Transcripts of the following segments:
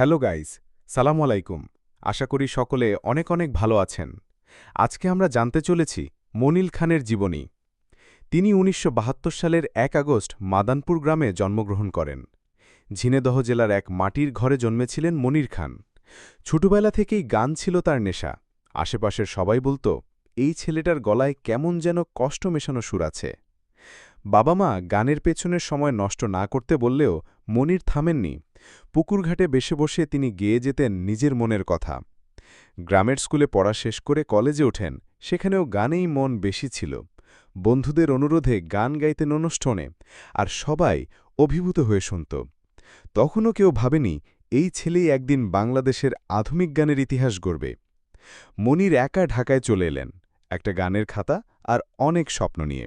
Hello guys, সালাম আলাইকুম। আশা করি সকলে অনেক অনেক ভালো আছেন। আজকে আমরা জানতে চলেছি মনিল খানের জীবনী। তিনি উনিশশো বাহাত্তর সালের এক আগস্ট মাদানপুর গ্রামে জন্মগ্রহণ করেন। ঝিনেদহ জেলার এক মাটির ঘরে জন্মেছিলেন মনির খান। ছোটবেলা থেকেই গান ছিল তার নেশা। আশেপাশের সবাই বলতো, এই ছেলেটার গলায় কেমন যেন কষ্ট মেশানো সুর আছে। বাবা মা গানের পেছনের সময় নষ্ট না করতে বললেও মনির থামেননি। পুকুরঘাটে বেশে বসে তিনি গেয়ে যেতেন নিজের মনের কথা। গ্রামের স্কুলে পড়া শেষ করে কলেজে ওঠেন, সেখানেও গানেই মন বেশি ছিল। বন্ধুদের অনুরোধে গান গাইতেন অনুষ্ঠানে, আর সবাই অভিভূত হয়ে শুনত। তখনও কেউ ভাবেনি, এই ছেলেই একদিন বাংলাদেশের আধুনিক গানের ইতিহাস গড়বে। মনির একা ঢাকায় চলে এলেন, একটা গানের খাতা আর অনেক স্বপ্ন নিয়ে।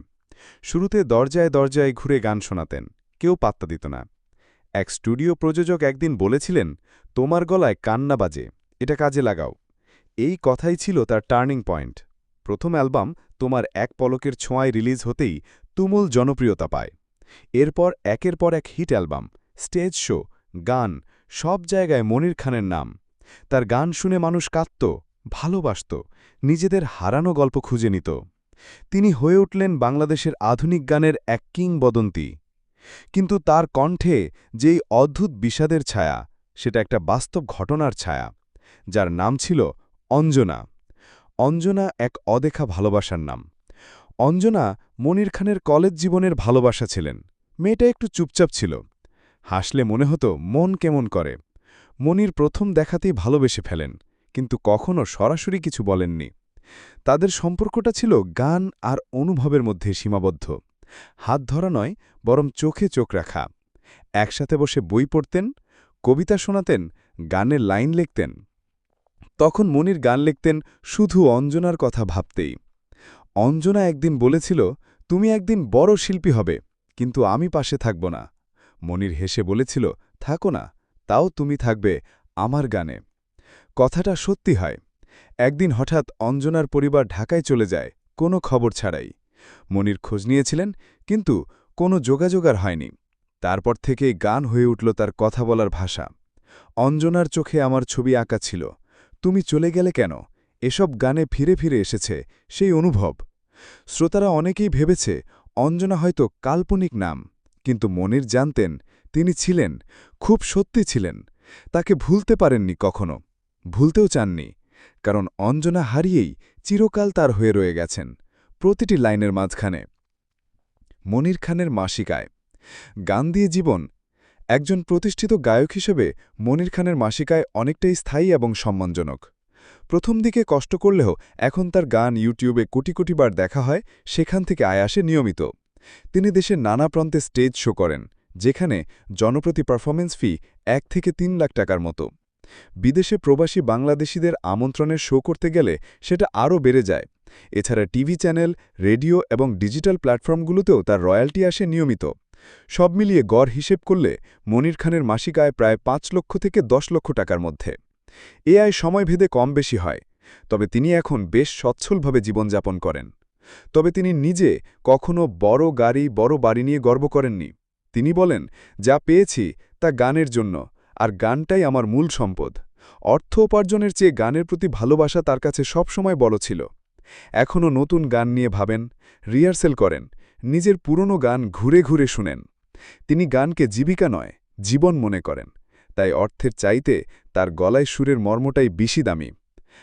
শুরুতে দরজায় দরজায় ঘুরে গান শোনাতেন, কেউ পাত্তা দিত না। এক স্টুডিও প্রযোজক একদিন বলেছিলেন, তোমার গলায় কান্না বাজে, এটা কাজে লাগাও। এই কথাই ছিল তার টার্নিং পয়েন্ট। প্রথম অ্যালবাম তোমার এক পলকের ছোঁয়ায় রিলিজ হতেই তুমুল জনপ্রিয়তা পায়। এরপর একের পর এক হিট অ্যালবাম, স্টেজ শো, গান, সব জায়গায় মনির খানের নাম। তার গান শুনে মানুষ কাঁদত, ভালোবাসত, নিজেদের হারানো গল্প খুঁজে নিত। তিনি হয়ে উঠলেন বাংলাদেশের আধুনিক গানের এক কিংবদন্তি। কিন্তু তার কণ্ঠে যেই অদ্ভুত বিষাদের ছায়া, সেটা একটা বাস্তব ঘটনার ছায়া, যার নাম ছিল অঞ্জনা। অঞ্জনা এক অদেখা ভালোবাসার নাম। অঞ্জনা মনির খানের কলেজ জীবনের ভালোবাসা ছিলেন। মেয়েটা একটু চুপচাপ ছিল। হাসলে মনে হতো মন কেমন করে। মনির প্রথম দেখাতেই ভালোবেসে ফেলেন, কিন্তু কখনো সরাসরি কিছু বলেননি। তাদের সম্পর্কটা ছিল গান আর অনুভবের মধ্যে সীমাবদ্ধ। হাত ধরা নয়, বরং চোখে চোখ রাখা। একসাথে বসে বই পড়তেন, কবিতা শোনাতেন, গানের লাইন লিখতেন। তখন মনির গান লিখতেন শুধু অঞ্জনার কথা ভাবতেই। অঞ্জনা একদিন বলেছিল, তুমি একদিন বড় শিল্পী হবে, কিন্তু আমি পাশে থাকব না। মনির হেসে বলেছিল, থাকো না, তাও তুমি থাকবে আমার গানে। কথাটা সত্যি হয়। একদিন হঠাৎ অঞ্জনার পরিবার ঢাকায় চলে যায়, কোনো খবর ছাড়াই। মনির খোঁজ নিয়েছিলেন, কিন্তু কোনো যোগাযোগ আর হয়নি। তারপর থেকেই গান হয়ে উঠল তার কথা বলার ভাষা। অঞ্জনার চোখে আমার ছবি আঁকা ছিল। তুমি চলে গেলে কেন? এসব গানে ফিরে ফিরে এসেছে, সেই অনুভব। শ্রোতারা অনেকেই ভেবেছে, অঞ্জনা হয়তো কাল্পনিক নাম, কিন্তু মনির জানতেন, তিনি ছিলেন, খুব সত্যি ছিলেন। তাকে ভুলতে পারেননি কখনো। ভুলতেও চাননি। কারণ অঞ্জনা হারিয়েই চিরকাল তার হয়ে রয়ে গেছেন প্রতিটি লাইনের মাঝখানে। মনির খানের মাসিকায়। গান দিয়ে জীবন। একজন প্রতিষ্ঠিত গায়ক হিসেবে মনির খানের মাসিকায় অনেকটাই স্থায়ী এবং সম্মানজনক। প্রথম দিকে কষ্ট করলেও এখন তার গান ইউটিউবে কোটি কোটি বার দেখা হয়, সেখান থেকে আয় আসে নিয়মিত। তিনি দেশের নানা প্রান্তে স্টেজ শো করেন, যেখানে জনপ্রতি পারফরমেন্স ফি এক থেকে তিন লাখ টাকার মতো। বিদেশে প্রবাসী বাংলাদেশিদের আমন্ত্রণের শো করতে গেলে সেটা আরও বেড়ে যায়। এছাড়া টিভি চ্যানেল, রেডিও এবং ডিজিটাল প্ল্যাটফর্মগুলোতেও তার রয়্যালটি আসে নিয়মিত। সব মিলিয়ে গড় হিসেব করলে মনির খানের মাসিক আয় প্রায় পাঁচ লক্ষ থেকে দশ লক্ষ টাকার মধ্যে। এ আয় সময়ভেদে কম বেশি হয়, তবে তিনি এখন বেশ সচ্ছলভাবে জীবনযাপন করেন। তবে তিনি নিজে কখনো বড় গাড়ি, বড় বাড়ি নিয়ে গর্ব করেননি। তিনি বলেন, যা পেয়েছি তা গানের জন্য। আর গানটাই আমার মূল সম্পদ। অর্থ উপার্জনের চেয়ে গানের প্রতি ভালোবাসা তার কাছে সবসময় বড় ছিল। এখনও নতুন গান নিয়ে ভাবেন, রিহার্সেল করেন, নিজের পুরনো গান ঘুরে ঘুরে শুনেন। তিনি গানকে জীবিকা নয়, জীবন মনে করেন। তাই অর্থের চাইতে তার গলায় সুরের মর্মটাই বেশি দামি।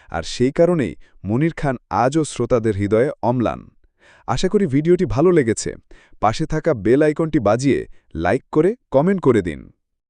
আর সেই কারণেই মনির খান আজও শ্রোতাদের হৃদয়ে অম্লান। আশা করি ভিডিওটি ভালো লেগেছে। পাশে থাকা বেল আইকনটি বাজিয়ে লাইক করে, কমেন্ট করে দিন।